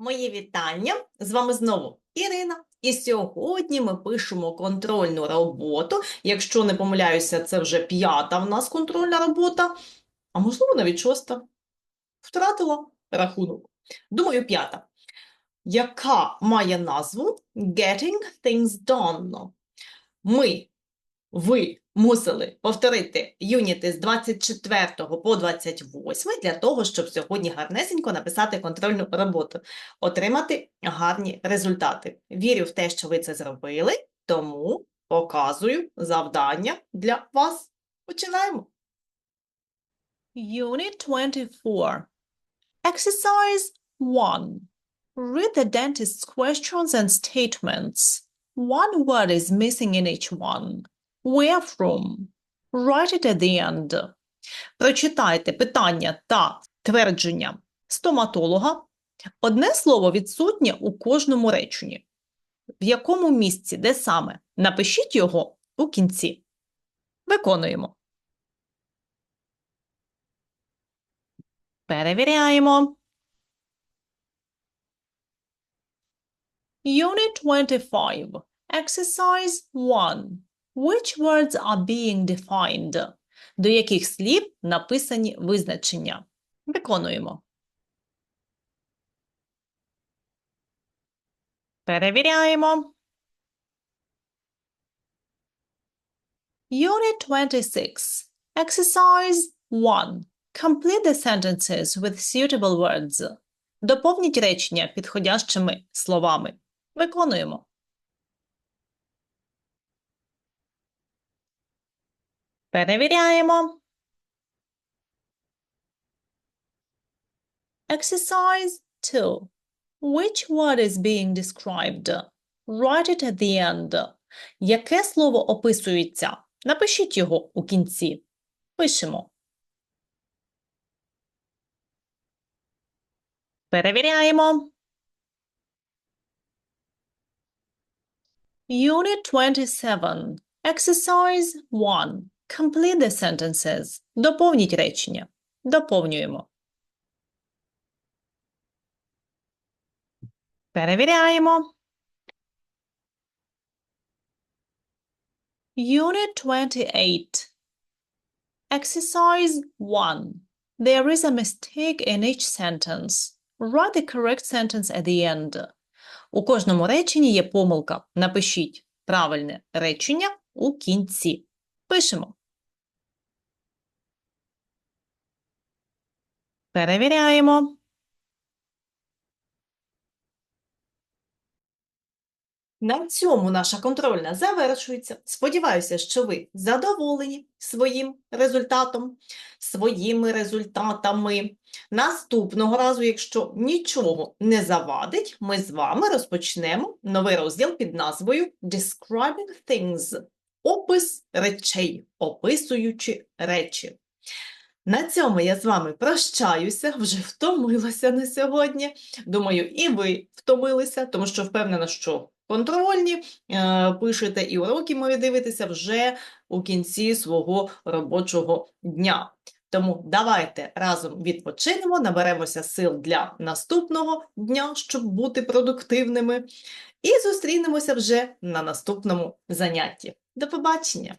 Мої вітання! З вами знову Ірина. І сьогодні ми пишемо контрольну роботу. Якщо не помиляюся, це вже п'ята в нас контрольна робота, а можливо навіть шоста. Втратила рахунок. Думаю, п'ята. Яка має назву Getting Things Done. Ми, ви мусили повторити юніти з 24 по 28 для того, щоб сьогодні гарнесенько написати контрольну роботу отримати гарні результати. Вірю в те, що ви це зробили, тому показую завдання для вас. Починаємо. Unit 24. Exercise 1. Read the dentist's questions and statements. One word is missing in each one. Where from? Write it at the end. Прочитайте питання та твердження стоматолога. Одне слово відсутнє у кожному реченні. В якому місці, де саме? Напишіть його у кінці. Виконуємо. Перевіряємо. Unit 25. Exercise 1. Which words are being defined? До яких слів написані визначення? Виконуємо. Перевіряємо. Unit 26. Exercise 1. Complete the sentences with suitable words. Доповніть речення підходящими словами. Виконуємо. Перевіряємо. Exercise 2. Which word is being described? Write it at the end. Яке слово описується? Напишіть його у кінці. Пишемо. Перевіряємо. Unit 27. Exercise 1. Complete the sentences. Доповніть речення. Доповнюємо. Перевіряємо. Unit 28. Exercise 1. There is a mistake in each sentence. Write the correct sentence at the end. У кожному реченні є помилка. Напишіть правильне речення у кінці. Пишемо. Перевіряємо. На цьому наша контрольна завершується. Сподіваюся, що ви задоволені своїм результатом, своїми результатами. Наступного разу, якщо нічого не завадить, ми з вами розпочнемо новий розділ під назвою Describing Things – опис речей, описуючи речі. На цьому я з вами прощаюся, вже втомилася на сьогодні. Думаю, і ви втомилися, тому що впевнена, що контрольні е, пишете і уроки мої дивитеся вже у кінці свого робочого дня. Тому давайте разом відпочинемо, наберемося сил для наступного дня, щоб бути продуктивними, і зустрінемося вже на наступному занятті. До побачення!